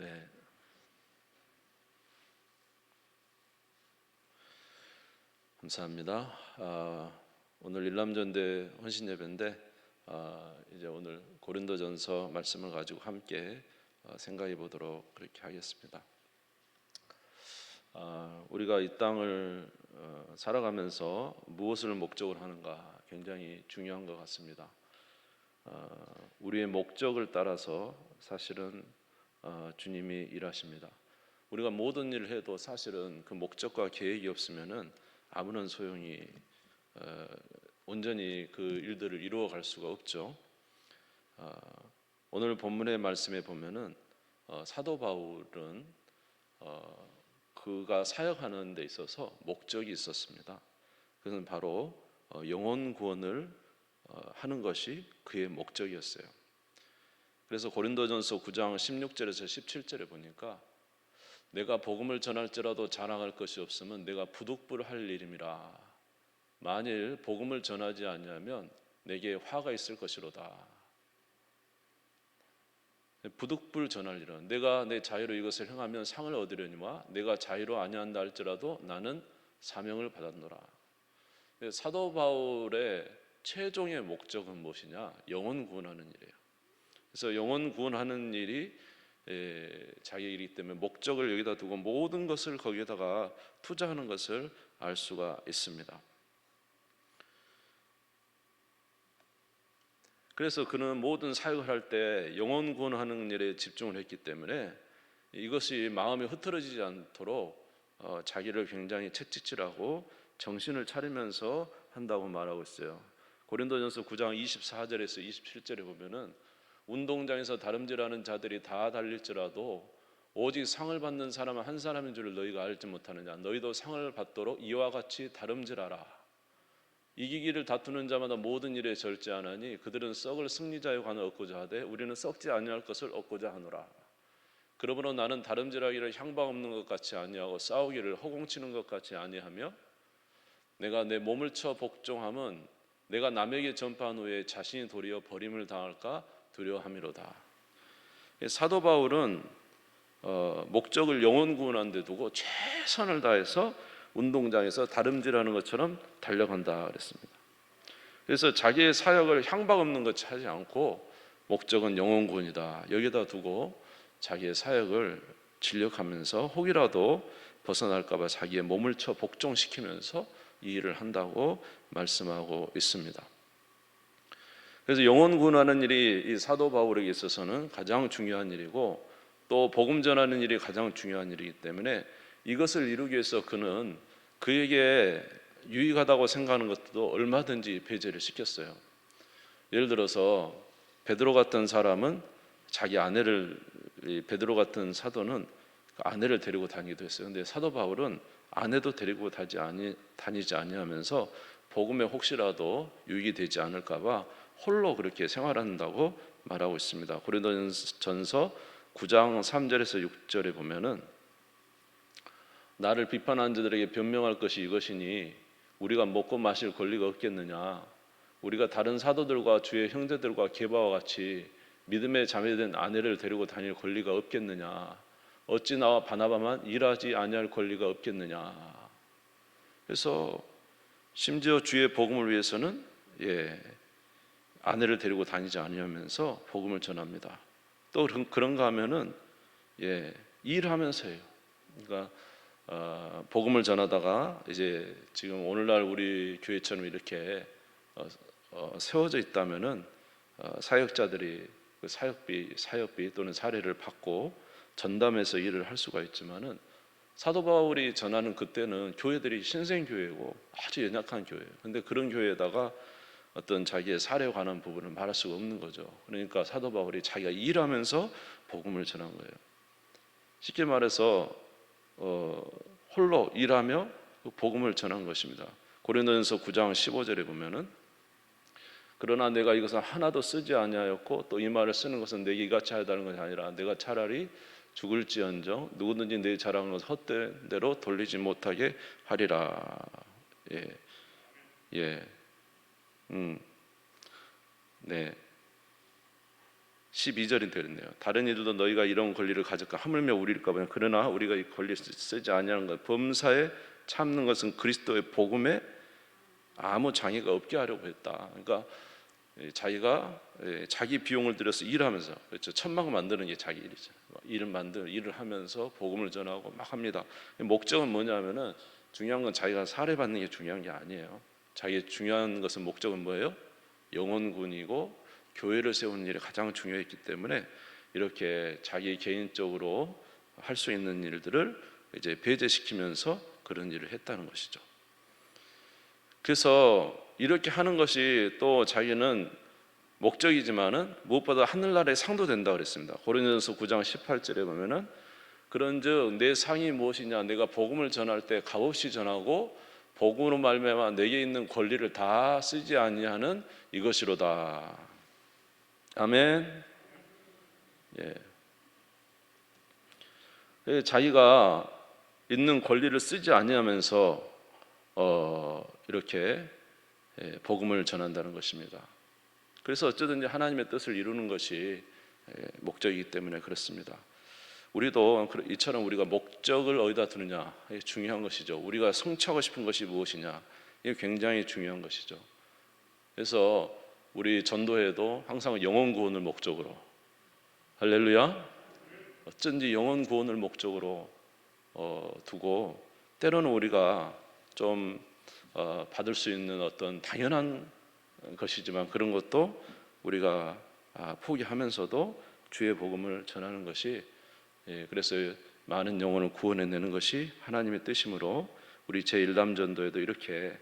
네. 감사합니다. 아, 오늘 일남전대 헌신 예배인데 아, 이제 오늘 고린도전서 말씀을 가지고 함께 어, 생각해 보도록 그렇게 하겠습니다. 아, 우리가 이 땅을 어, 살아가면서 무엇을 목적으로 하는가 굉장히 중요한 것 같습니다. 어, 우리의 목적을 따라서 사실은 어, 주님이 일하십니다. 우리가 모든 일을 해도 사실은 그 목적과 계획이 없으면은 아무런 소용이 어, 온전히 그 일들을 이루어갈 수가 없죠. 어, 오늘 본문의 말씀에 보면은 어, 사도 바울은 어, 그가 사역하는 데 있어서 목적이 있었습니다. 그것은 바로 어, 영혼 구원을 어, 하는 것이 그의 목적이었어요. 그래서 고린도전서 9장 16절에서 17절에 보니까 내가 복음을 전할지라도 자랑할 것이 없으면 내가 부득불할 일임이라. 만일 복음을 전하지 않냐면 내게 화가 있을 것이로다. 부득불 전할 일은 내가 내 자유로 이것을 행하면 상을 얻으려니와 내가 자유로 아니한다 할지라도 나는 사명을 받았노라. 사도 바울의 최종의 목적은 무엇이냐? 영혼 구원하는 일이에요. 그래서 영혼 구원하는 일이 에, 자기 일이기 때문에 목적을 여기다 두고 모든 것을 거기에다가 투자하는 것을 알 수가 있습니다. 그래서 그는 모든 사역을 할 때 영혼 구원하는 일에 집중을 했기 때문에 이것이 마음이 흐트러지지 않도록 어, 자기를 굉장히 채찍질하고 정신을 차리면서 한다고 말하고 있어요. 고린도전서 9장 24절에서 27절에 보면은 운동장에서 다름질하는 자들이 다 달릴지라도 오직 상을 받는 사람은 한 사람인 줄 너희가 알지 못하느냐. 너희도 상을 받도록 이와 같이 다름질하라. 이기기를 다투는 자마다 모든 일에 절제하나니 그들은 썩을 승리자의 관을 얻고자 하되 우리는 썩지 아니할 것을 얻고자 하노라. 그러므로 나는 다름질하기를 향방 없는 것 같이 아니하고 싸우기를 허공치는 것 같이 아니하며 내가 내 몸을 쳐 복종함은 내가 남에게 전파한 후에 자신이 도리어 버림을 당할까 두려워함이로다. 사도 바울은 어, 목적을 영혼 구원한 데 두고 최선을 다해서 운동장에서 다름질하는 것처럼 달려간다 그랬습니다. 그래서 자기의 사역을 향박 없는 것 하지 않고 목적은 영혼 구원이다. 여기다 두고 자기의 사역을 진력하면서 혹이라도 벗어날까봐 자기의 몸을 쳐 복종시키면서 이 일을 한다고 말씀하고 있습니다. 그래서 영혼 구원하는 일이 이 사도 바울에게 있어서는 가장 중요한 일이고 또 복음 전하는 일이 가장 중요한 일이기 때문에 이것을 이루기 위해서 그는 그에게 유익하다고 생각하는 것도 얼마든지 배제를 시켰어요. 예를 들어서 베드로 같은 사람은 자기 아내를 베드로 같은 사도는 그 아내를 데리고 다니기도 했어요. 근데 사도 바울은 아내도 데리고 다니지 아니 다니지 아니하면서 복음에 혹시라도 유익이 되지 않을까봐 홀로 그렇게 생활한다고 말하고 있습니다. 고린도전서 9장 3절에서 6절에 보면은 나를 비판한 자들에게 변명할 것이 이것이니 우리가 먹고 마실 권리가 없겠느냐? 우리가 다른 사도들과 주의 형제들과 개바와 같이 믿음의 자매된 아내를 데리고 다닐 권리가 없겠느냐? 어찌 나와 바나바만 일하지 아니할 권리가 없겠느냐? 그래서 심지어 주의 복음을 위해서는 예, 아내를 데리고 다니지 아니하면서 복음을 전합니다. 또 그런가 하면은 예, 일하면서요. 그러니까 어, 복음을 전하다가 이제 지금 오늘날 우리 교회처럼 이렇게 어, 어, 세워져 있다면은 어, 사역자들이 그 사역비 사역비 또는 사례를 받고 전담해서 일을 할 수가 있지만은 사도 바울이 전하는 그때는 교회들이 신생 교회고 아주 연약한 교회예요. 근데 그런 교회에다가 어떤 자기의 사례에 관한 부분을 말할 수가 없는 거죠. 그러니까 사도 바울이 자기가 일하면서 복음을 전한 거예요. 쉽게 말해서 어, 홀로 일하며 그 복음을 전한 것입니다. 고린도전서 9장 15절에 보면은 그러나 내가 이것을 하나도 쓰지 아니하였고 또 이 말을 쓰는 것은 내게 이같이 하다는 것이 아니라 내가 차라리 죽을지언정 누구든지 내 자랑을 헛된 대로 돌리지 못하게 하리라. 예, 예, 음, 네. 12절이 되었네요. 다른 이들도 너희가 이런 권리를 가졌까 하물며 우리일까 보냐. 그러나 우리가 이 권리를 쓰- 쓰지 아니하는 것 범사에 참는 것은 그리스도의 복음에 아무 장애가 없게 하려고 했다. 그러니까 예, 자기가 예, 자기 비용을 들여서 일하면서 그렇죠. 천막을 만드는 게 자기 일이죠. 일을 만들 일을 하면서 복음을 전하고 막 합니다. 목적은 뭐냐면은 중요한 건 자기가 살해받는 게 중요한 게 아니에요. 자기 중요한 것은 목적은 뭐예요? 영혼군이고 교회를 세우는 일이 가장 중요했기 때문에 이렇게 자기 개인적으로 할 수 있는 일들을 이제 배제시키면서 그런 일을 했다는 것이죠. 그래서 이렇게 하는 것이 또 자기는 목적이지만은 무엇보다 하늘나라의 상도 된다 그랬습니다. 고린도전서 9장 18절에 보면은 그런즉 내 상이 무엇이냐 내가 복음을 전할 때 값없이 전하고 복음으로 말미암아 내게 있는 권리를 다 쓰지 아니하는 이것이로다. 아멘. 예. 예, 자기가 있는 권리를 쓰지 아니하면서 어, 이렇게 예, 복음을 전한다는 것입니다. 그래서 어쩌든지 하나님의 뜻을 이루는 것이 예, 목적이기 때문에 그렇습니다. 우리도 그- 이처럼 우리가 목적을 어디다 두느냐 중요한 것이죠. 우리가 성취하고 싶은 것이 무엇이냐 이게 굉장히 중요한 것이죠. 그래서 우리 전도회도 항상 영혼 구원을 목적으로 할렐루야 어쩐지 영혼 구원을 목적으로 어, 두고 때로는 우리가 좀 어, 받을 수 있는 어떤 당연한 것이지만 그런 것도 우리가 아, 포기하면서도 주의 복음을 전하는 것이 예, 그래서 많은 영혼을 구원해내는 것이 하나님의 뜻이므로 우리 제1남 전도에도 이렇게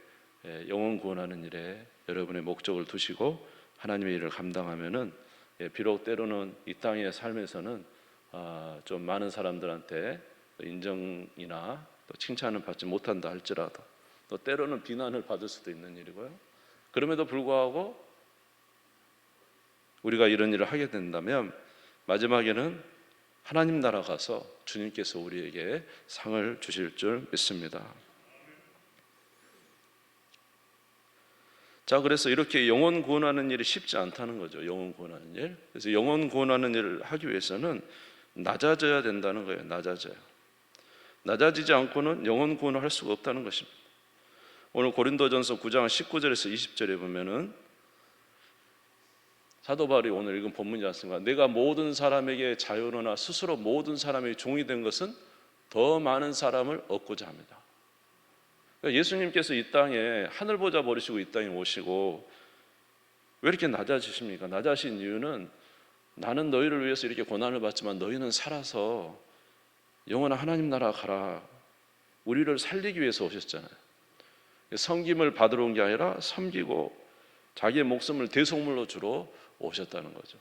예, 영혼 구원하는 일에 여러분의 목적을 두시고 하나님의 일을 감당하면은 예, 비록 때로는 이 땅의 삶에서는 아, 좀 많은 사람들한테 인정이나 또 칭찬을 받지 못한다 할지라도 또 때로는 비난을 받을 수도 있는 일이고요. 그럼에도 불구하고 우리가 이런 일을 하게 된다면 마지막에는 하나님 나라 가서 주님께서 우리에게 상을 주실 줄 믿습니다. 자, 그래서 이렇게 영혼 구원하는 일이 쉽지 않다는 거죠. 영혼 구원하는 일. 그래서 영혼 구원하는 일을 하기 위해서는 낮아져야 된다는 거예요. 낮아져요. 낮아지지 않고는 영혼 구원을 할 수가 없다는 것입니다. 오늘 고린도전서 9장 19절에서 20절에 보면은 사도 바울이 오늘 읽은 본문이지 않습니까? 내가 모든 사람에게 자유로나 스스로 모든 사람의 종이 된 것은 더 많은 사람을 얻고자 합니다. 그러니까 예수님께서 이 땅에 하늘 보자 버리시고 이 땅에 오시고 왜 이렇게 낮아지십니까? 낮아신 이유는 나는 너희를 위해서 이렇게 고난을 받지만 너희는 살아서 영원한 하나님 나라 가라. 우리를 살리기 위해서 오셨잖아요. 섬김을 받으러 온 게 아니라 섬기고 자기의 목숨을 대속물로 주러 오셨다는 거죠.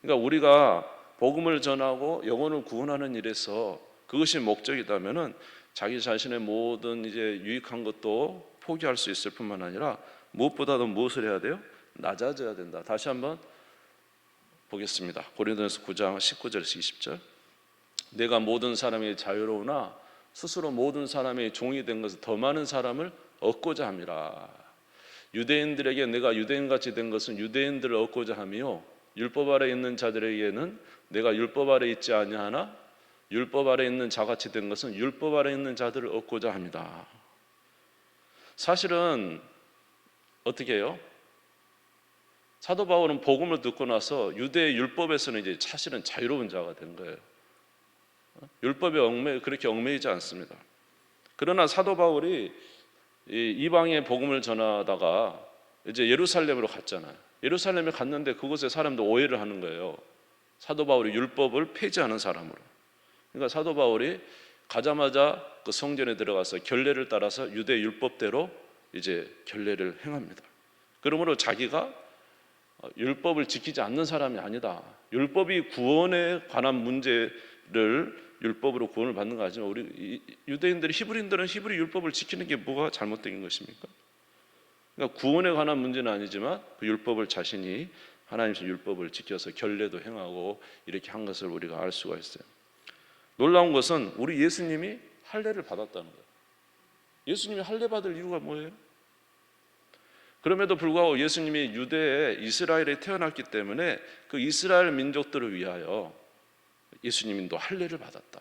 그러니까 우리가 복음을 전하고 영혼을 구원하는 일에서 그것이 목적이다면은 자기 자신의 모든 이제 유익한 것도 포기할 수 있을 뿐만 아니라 무엇보다도 무엇을 해야 돼요? 낮아져야 된다. 다시 한번 보겠습니다. 고린도전서 9장 19절에서 20절. 내가 모든 사람이 자유로우나 스스로 모든 사람의 종이 된 것은 더 많은 사람을 얻고자 함이라. 유대인들에게 내가 유대인같이 된 것은 유대인들을 얻고자 하며 율법 아래 있는 자들에게는 내가 율법 아래 있지 아니하나 율법 아래 있는 자같이 된 것은 율법 아래 있는 자들을 얻고자 합니다. 사실은 어떻게 해요? 사도 바울은 복음을 듣고 나서 유대 율법에서는 이제 사실은 자유로운 자가 된 거예요. 율법에 얽매 그렇게 얽매이지 않습니다. 그러나 사도 바울이 이 이방의 복음을 전하다가 이제 예루살렘으로 갔잖아요. 예루살렘에 갔는데 그곳에 사람들 오해를 하는 거예요. 사도 바울이 율법을 폐지하는 사람으로. 그러니까 사도 바울이 가자마자 그 성전에 들어가서 결례를 따라서 유대 율법대로 이제 결례를 행합니다. 그러므로 자기가 율법을 지키지 않는 사람이 아니다. 율법이 구원에 관한 문제를 율법으로 구원을 받는 거 아니지만 우리 이- 유대인들이 히브리인들은 히브리 율법을 지키는 게 뭐가 잘못된 것입니까? 그러니까 구원에 관한 문제는 아니지만 그 율법을 자신이 하나님의 율법을 지켜서 결례도 행하고 이렇게 한 것을 우리가 알 수가 있어요. 놀라운 것은 우리 예수님이 할례를 받았다는 거예요. 예수님이 할례 받을 이유가 뭐예요? 그럼에도 불구하고 예수님이 유대에 이스라엘에 태어났기 때문에 그 이스라엘 민족들을 위하여 예수님도 할례를 받았다.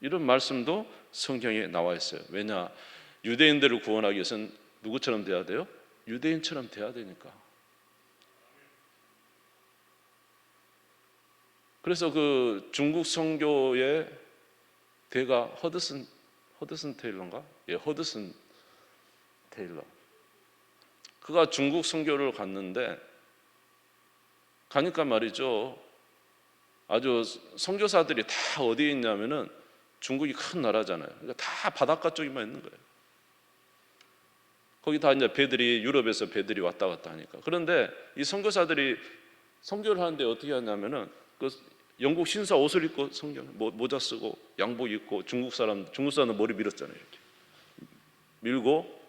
이런 말씀도 성경에 나와 있어요. 왜냐? 유대인들을 구원하기 위해서는 누구처럼 돼야 돼요? 유대인처럼 돼야 되니까. 그래서 그 중국 선교의 대가 허드슨 허드슨 테일러인가? 예, 허드슨 테일러. 그가 중국 선교를 갔는데 가니까 말이죠. 아주 선교사들이 다 어디에 있냐면은 중국이 큰 나라잖아요. 그러니까 다 바닷가 쪽에만 있는 거예요. 거기 다 이제 배들이 유럽에서 배들이 왔다 갔다 하니까. 그런데 이 선교사들이 선교를 하는데 어떻게 하냐면은 그 영국 신사 옷을 입고 성경 모- 모자 쓰고 양복 입고 중국 사람 중국 사람 머리 밀었잖아요. 이렇게 밀고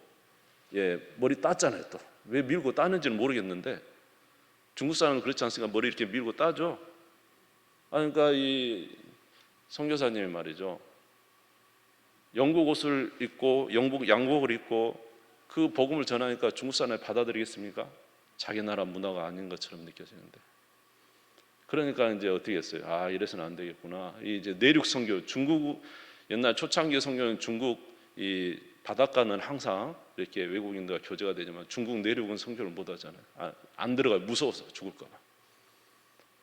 예 머리 땄잖아요. 또 왜 밀고 따는지는 모르겠는데 중국 사람은 그렇지 않습니까? 머리 이렇게 밀고 따죠. 아 그러니까 이 선교사님이 말이죠. 영국 옷을 입고 영국 양복을 입고 그 복음을 전하니까 중국 사람이 받아들이겠습니까? 자기 나라 문화가 아닌 것처럼 느껴지는데. 그러니까 이제 어떻게 했어요? 아 이래서는 안 되겠구나. 이 이제 내륙 선교 중국 옛날 초창기 선교는 중국 이 바닷가는 항상 이렇게 외국인들과 교제가 되지만 중국 내륙은 선교를 못 하잖아요. 아, 안 들어가 무서워서 죽을까 봐.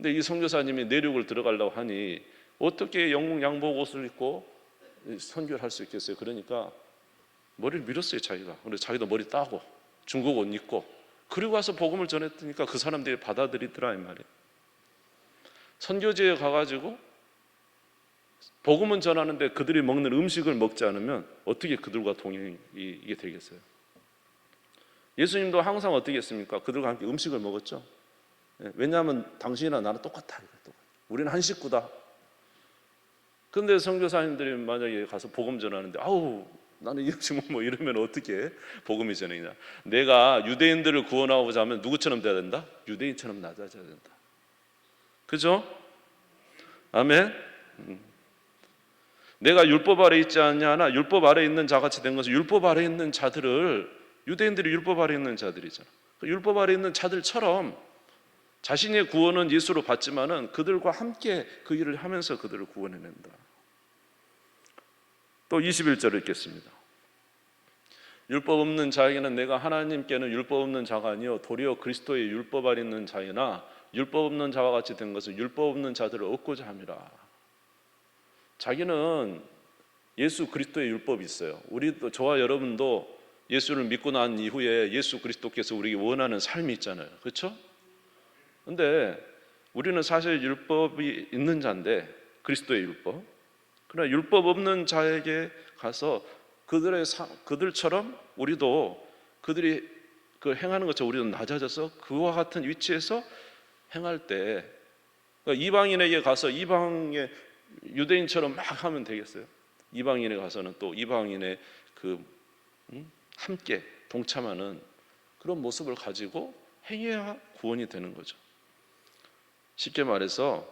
근데 이 선교사님이 내륙을 들어가려고 하니 어떻게 영국 양복 옷을 입고 선교를 할 수 있겠어요? 그러니까 머리를 밀었어요 자기가. 그래서 자기도 머리 따고 중국 옷 입고 그리고 와서 복음을 전했으니까 그 사람들이 받아들이더라 이 말이에요. 선교지에 가가지고 복음은 전하는데 그들이 먹는 음식을 먹지 않으면 어떻게 그들과 동행이 이게 되겠어요? 예수님도 항상 어떻게 했습니까? 그들과 함께 음식을 먹었죠. 예, 왜냐하면 당신이나 나는 똑같아. 우리는 한 식구다. 근데 선교사님들이 만약에 가서 복음 전하는데 아우 나는 이 음식 뭐 이러면 어떻게 복음이 전해냐? 내가 유대인들을 구원하고자 하면 누구처럼 돼야 된다? 유대인처럼 낮아져야 된다. 그죠? 아멘. 음. 내가 율법 아래 있지 않냐나 율법 아래 있는 자같이 된 것은 율법 아래 있는 자들을 유대인들이 율법 아래 있는 자들이잖아. 그 율법 아래 있는 자들처럼 자신의 구원은 예수로 받지만은 그들과 함께 그 일을 하면서 그들을 구원해낸다. 또 21절을 읽겠습니다. 율법 없는 자에게는 내가 하나님께는 율법 없는 자가 아니요 도리어 그리스도의 율법 아래 있는 자이나 율법 없는 자와 같이 된 것은 율법 없는 자들을 얻고자 함이라. 자기는 예수 그리스도의 율법이 있어요. 우리도 저와 여러분도 예수를 믿고 난 이후에 예수 그리스도께서 우리에게 원하는 삶이 있잖아요. 그렇죠? 근데 우리는 사실 율법이 있는 자인데 그리스도의 율법. 그러나 율법 없는 자에게 가서 그들의 사, 그들처럼 우리도 그들이 그 행하는 것처럼 우리도 낮아져서 그와 같은 위치에서 행할 때 그러니까 이방인에게 가서 이방의 유대인처럼 막 하면 되겠어요? 이방인에 가서는 또 이방인의 그 음? 함께 동참하는 그런 모습을 가지고 행해야 구원이 되는 거죠. 쉽게 말해서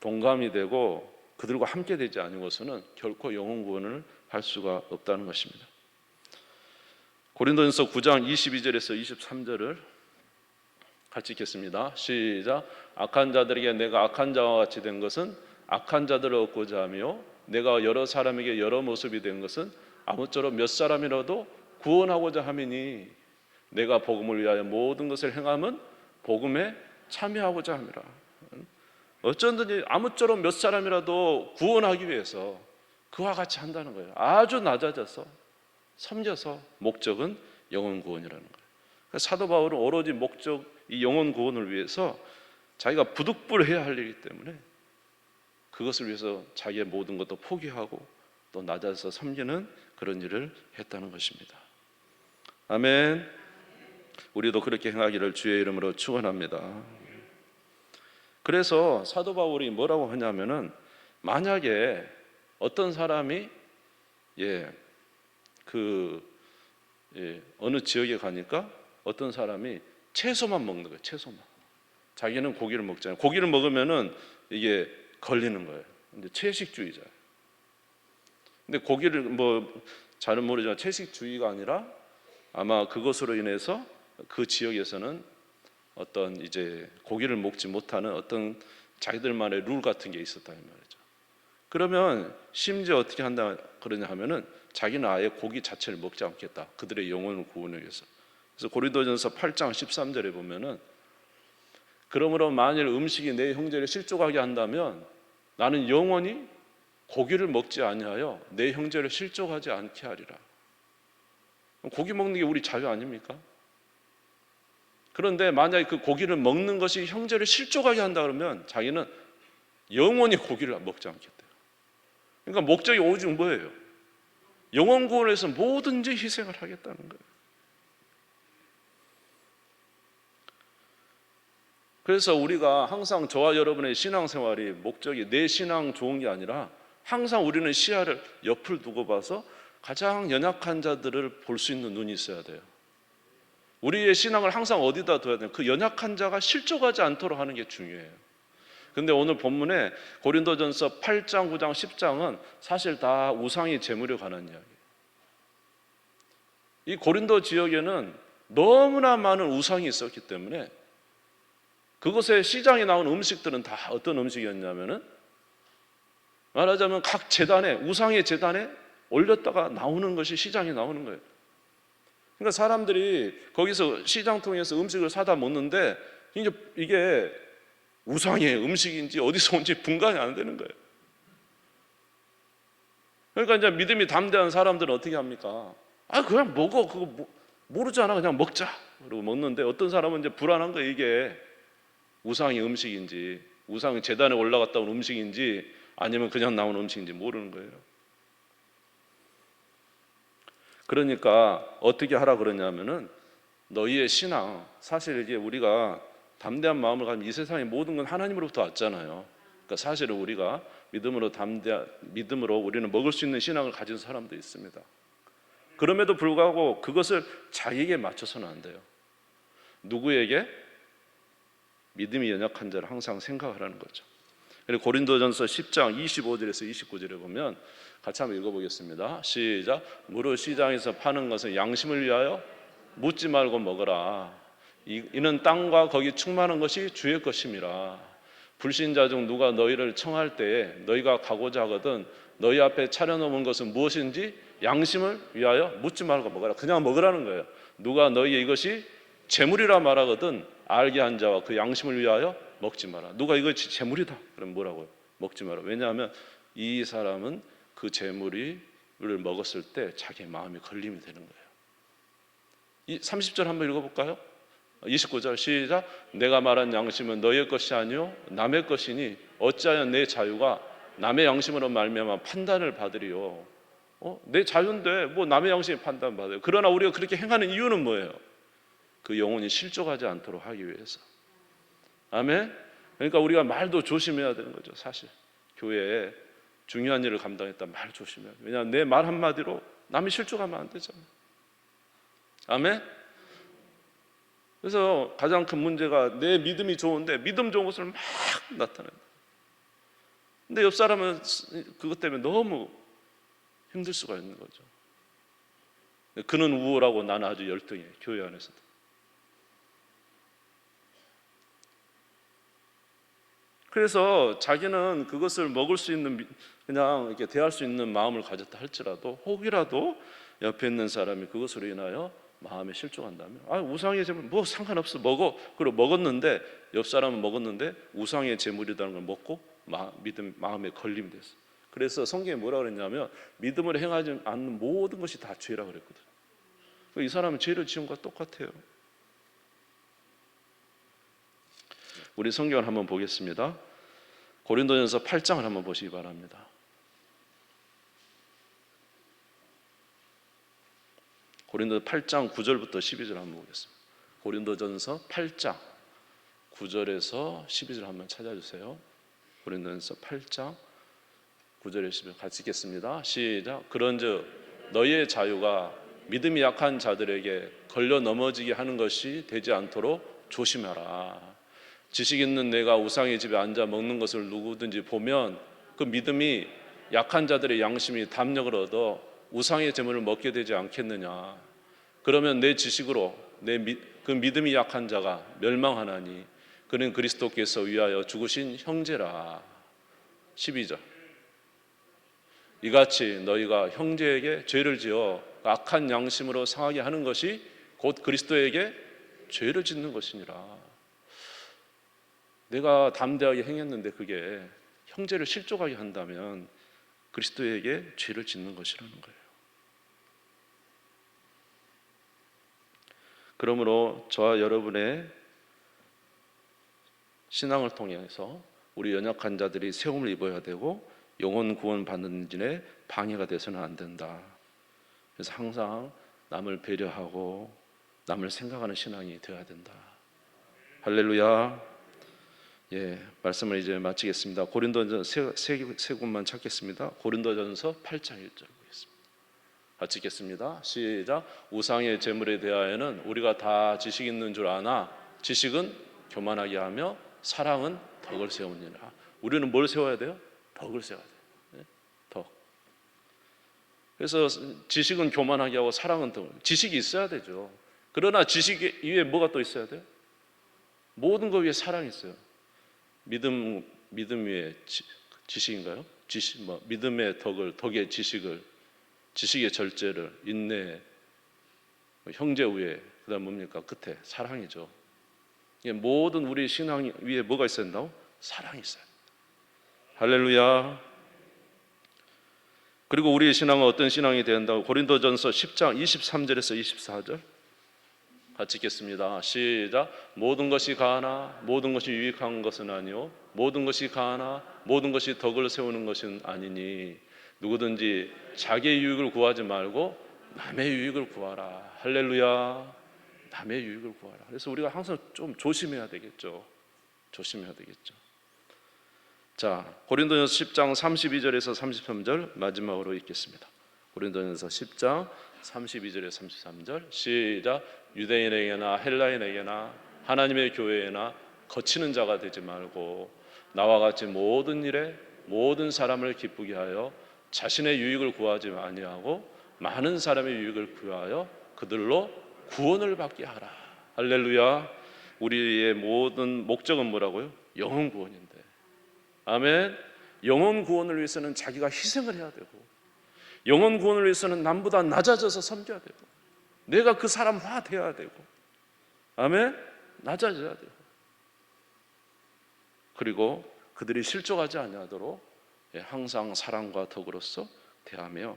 동감이 되고 그들과 함께 되지 않고서는 결코 영혼 구원을 할 수가 없다는 것입니다. 고린도전서 9장 22절에서 23절을 같이 읽겠습니다. 시작. 악한 자들에게 내가 악한 자와 같이 된 것은 악한 자들을 얻고자 하며 내가 여러 사람에게 여러 모습이 된 것은 아무쪼록 몇 사람이라도 구원하고자 함이니 내가 복음을 위하여 모든 것을 행함은 복음에 참여하고자 함이라. 어쩐든지 아무쪼록 몇 사람이라도 구원하기 위해서 그와 같이 한다는 거예요. 아주 낮아져서 섬겨서 목적은 영혼 구원이라는 거예요. 그러니까 사도 바울은 오로지 목적 이 영혼 구원을 위해서 자기가 부득불해야 할 일이기 때문에 그것을 위해서 자기의 모든 것도 포기하고 또 낮아서 섬기는 그런 일을 했다는 것입니다. 아멘. 우리도 그렇게 행하기를 주의 이름으로 축원합니다. 그래서 사도 바울이 뭐라고 하냐면은 만약에 어떤 사람이 예, 그 예, 어느 지역에 가니까 어떤 사람이 채소만 먹는 거예요. 채소만. 자기는 고기를 먹잖아요. 고기를 먹으면은 이게 걸리는 거예요. 근데 채식주의자. 근데 고기를 뭐 잘은 모르지만 채식주의가 아니라 아마 그것으로 인해서 그 지역에서는 어떤 이제 고기를 먹지 못하는 어떤 자기들만의 룰 같은 게 있었다 이 말이죠. 그러면 심지어 어떻게 한다 그러냐 하면은 자기는 아예 고기 자체를 먹지 않겠다. 그들의 영혼을 구원하기 위해서. 그래서 고린도전서 8장 13절에 보면은 그러므로 만일 음식이 내 형제를 실족하게 한다면 나는 영원히 고기를 먹지 아니하여 내 형제를 실족하지 않게 하리라. 고기 먹는 게 우리 자유 아닙니까? 그런데 만약에 그 고기를 먹는 것이 형제를 실족하게 한다 그러면 자기는 영원히 고기를 먹지 않겠대요. 그러니까 목적이 오직 뭐예요? 영원 구원을 위해서 뭐든지 희생을 하겠다는 거예요. 그래서 우리가 항상 저와 여러분의 신앙생활이 목적이 내 신앙 좋은 게 아니라 항상 우리는 시야를 옆을 두고 봐서 가장 연약한 자들을 볼 수 있는 눈이 있어야 돼요. 우리의 신앙을 항상 어디다 둬야 돼요? 그 연약한 자가 실족하지 않도록 하는 게 중요해요. 근데 오늘 본문에 고린도전서 8장, 9장, 10장은 사실 다 우상이 제물에 관한 이야기예요. 이 고린도 지역에는 너무나 많은 우상이 있었기 때문에 그곳에 시장에 나온 음식들은 다 어떤 음식이었냐면은 말하자면 각 재단에 우상의 재단에 올렸다가 나오는 것이 시장에 나오는 거예요. 그러니까 사람들이 거기서 시장 통해서 음식을 사다 먹는데 이게 이게 우상의 음식인지 어디서 온지 분간이 안 되는 거예요. 그러니까 이제 믿음이 담대한 사람들은 어떻게 합니까? 아 그냥 먹어 그거 모- 모르잖아 그냥 먹자 그리고 먹는데 어떤 사람은 이제 불안한 거 이게 우상의 음식인지 우상의 재단에 올라갔다 온 음식인지 아니면 그냥 나온 음식인지 모르는 거예요. 그러니까 어떻게 하라 그러냐면은 너희의 신앙 사실 이게 우리가 담대한 마음을 가지면 이 세상의 모든 건 하나님으로부터 왔잖아요. 그러니까 사실은 우리가 믿음으로 담대 믿음으로 우리는 먹을 수 있는 신앙을 가진 사람도 있습니다. 그럼에도 불구하고 그것을 자기에게 맞춰서는 안 돼요. 누구에게 믿음이 연약한 자를 항상 생각하라는 거죠. 그리고 고린도전서 10장 25절에서 29절에 보면 같이 한번 읽어보겠습니다. 시작. 무릇 시장에서 파는 것은 양심을 위하여 묻지 말고 먹어라. 이- 이는 땅과 거기 충만한 것이 주의 것임이라. 불신자 중 누가 너희를 청할 때에 너희가 가고자 하거든 너희 앞에 차려놓은 것은 무엇인지 양심을 위하여 묻지 말고 먹어라. 그냥 먹으라는 거예요. 누가 너희 이것이 재물이라 말하거든 알게 한 자와 그 양심을 위하여 먹지 마라. 누가 이것이 재물이다. 그럼 뭐라고요? 먹지 마라. 왜냐하면 이 사람은 그 재물을 먹었을 때 자기 마음에 걸림이 되는 거예요. 이 30절 한번 읽어볼까요? 29절 시작. 내가 말한 양심은 너의 것이 아니요 남의 것이니 어찌하여 내 자유가 남의 양심으로 말미암아 판단을 받으리요. 어? 내 자유인데 뭐 남의 양심이 판단 받아요. 그러나 우리가 그렇게 행하는 이유는 뭐예요? 그 영혼이 실족하지 않도록 하기 위해서. 아멘. 그러니까 우리가 말도 조심해야 되는 거죠. 사실 교회에 중요한 일을 감당했다 말 조심해야 돼. 왜냐하면 내 말 한마디로 남이 실족하면 안 되잖아요. 아멘. 그래서 가장 큰 문제가 내 믿음이 좋은데 믿음 좋은 것을 막 나타낸다. 근데 옆 사람은 그것 때문에 너무 힘들 수가 있는 거죠. 그는 우월하고 나는 아주 열등해 교회 안에서도. 그래서 자기는 그것을 먹을 수 있는 미- 그냥 이렇게 대할 수 있는 마음을 가졌다 할지라도 혹이라도 옆에 있는 사람이 그것으로 인하여 마음에 실족한다면 아 우상의 재물 뭐 상관없어 먹어 그리고 먹었는데 옆 사람은 먹었는데 우상의 재물이라는 걸 먹고 마, 믿음 마음에 걸림이 됐어. 그래서 성경에 뭐라 그랬냐면 믿음을 행하지 않는 모든 것이 다 죄라 그랬거든. 이 사람은 죄를 지은 것과 똑같아요. 우리 성경을 한번 보겠습니다. 고린도전서 8장을 한번 보시기 바랍니다. 고린도 8장 9절부터 12절 한번 보겠습니다. 고린도전서 8장 9절에서 12절 한번 찾아주세요. 고린도전서 8장 9절에 12절 같이 읽겠습니다. 시작. 그런즉 너희의 자유가 믿음이 약한 자들에게 걸려 넘어지게 하는 것이 되지 않도록 조심하라. 지식 있는 내가 우상의 집에 앉아 먹는 것을 누구든지 보면 그 믿음이 약한 자들의 양심이 담력을 얻어 우상의 재물을 먹게 되지 않겠느냐. 그러면 내 지식으로 내 그 믿음이 약한 자가 멸망하나니 그는 그리스도께서 위하여 죽으신 형제라. 12절. 이같이 너희가 형제에게 죄를 지어 악한 양심으로 상하게 하는 것이 곧 그리스도에게 죄를 짓는 것이니라. 내가 담대하게 행했는데 그게 형제를 실족하게 한다면 그리스도에게 죄를 짓는 것이라는 거예요. 그러므로 저와 여러분의 신앙을 통해서 우리 연약한 자들이 세움을 입어야 되고 영혼 구원 받는 일에 방해가 돼서는 안 된다. 그래서 항상 남을 배려하고 남을 생각하는 신앙이 되어야 된다. 할렐루야. 예, 말씀을 이제 마치겠습니다. 고린도전서 세, 세, 세 곳만 찾겠습니다. 고린도전서 8장 1절 보겠습니다. 같이 읽겠습니다. 시작. 우상의 제물에 대하여는 우리가 다 지식 있는 줄 아나 지식은 교만하게 하며 사랑은 덕을 세우니라. 우리는 뭘 세워야 돼요? 덕을 세워야 돼요. 예? 덕. 그래서 지식은 교만하게 하고 사랑은 덕. 지식이 있어야 되죠. 그러나 지식 위에 뭐가 또 있어야 돼요? 모든 것 위에 사랑이 있어요. 믿음 믿음 위에 지, 지식인가요? 지식 뭐 믿음의 덕을 덕의 지식을 지식의 절제를 인내 뭐 형제 위에 그다음 뭡니까 끝에 사랑이죠. 이게 모든 우리 신앙 위에 뭐가 있어야 된다고? 사랑이 있어요. 할렐루야. 그리고 우리의 신앙은 어떤 신앙이 된다고 고린도전서 10장 23절에서 24절 같이 읽겠습니다. 시작. 모든 것이 가하나 모든 것이 유익한 것은 아니요 모든 것이 가하나 모든 것이 덕을 세우는 것은 아니니 누구든지 자기의 유익을 구하지 말고 남의 유익을 구하라. 할렐루야. 남의 유익을 구하라. 그래서 우리가 항상 좀 조심해야 되겠죠. 조심해야 되겠죠. 자, 고린도전서 10장 32절에서 33절 마지막으로 읽겠습니다. 고린도전서 10장 32절에서 33절 시작 유대인에게나 헬라인에게나 하나님의 교회에나 거치는 자가 되지 말고 나와 같이 모든 일에 모든 사람을 기쁘게 하여 자신의 유익을 구하지 아니하고 많은 사람의 유익을 구하여 그들로 구원을 받게 하라. 할렐루야. 우리의 모든 목적은 뭐라고요? 영혼 구원인데. 아멘. 영혼 구원을 위해서는 자기가 희생을 해야 되고 영혼 구원을 위해서는 남보다 낮아져서 섬겨야 되고 내가 그 사람화 되어야 되고. 아멘? 낮아져야 되고. 그리고 그들이 실족하지 아니하도록 예, 항상 사랑과 덕으로서 대하며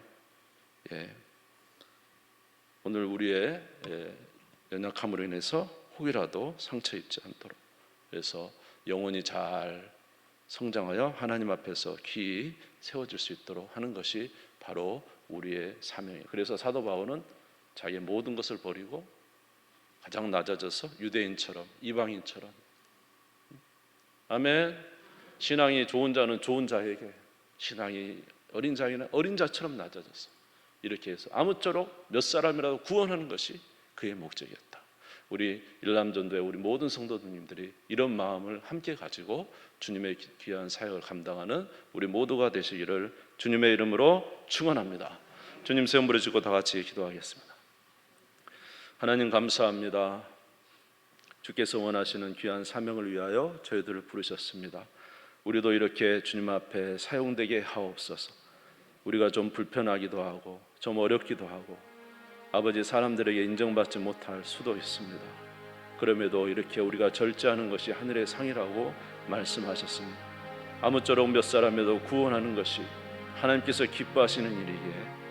예, 오늘 우리의 예, 연약함으로 인해서 혹이라도 상처 입지 않도록. 그래서 영혼이 잘 성장하여 하나님 앞에서 귀히 세워질 수 있도록 하는 것이 바로 우리의 사명이에요. 그래서 사도 바울은 자기의 모든 것을 버리고 가장 낮아져서 유대인처럼 이방인처럼 아멘. 신앙이 좋은 자는 좋은 자에게 신앙이 어린 자에게는 어린 자처럼 낮아져서 이렇게 해서 아무쪼록 몇 사람이라도 구원하는 것이 그의 목적이었다. 우리 일남전도의 우리 모든 성도님들이 이런 마음을 함께 가지고 주님의 귀한 사역을 감당하는 우리 모두가 되시기를 주님의 이름으로 축원합니다. 주님 세움 부르시고 다 같이 기도하겠습니다. 하나님 감사합니다. 주께서 원하시는 귀한 사명을 위하여 저희들을 부르셨습니다. 우리도 이렇게 주님 앞에 사용되게 하옵소서. 우리가 좀 불편하기도 하고 좀 어렵기도 하고 아버지 사람들에게 인정받지 못할 수도 있습니다. 그럼에도 이렇게 우리가 절제하는 것이 하늘의 상이라고 말씀하셨습니다. 아무쪼록 몇 사람에도 구원하는 것이 하나님께서 기뻐하시는 일이기에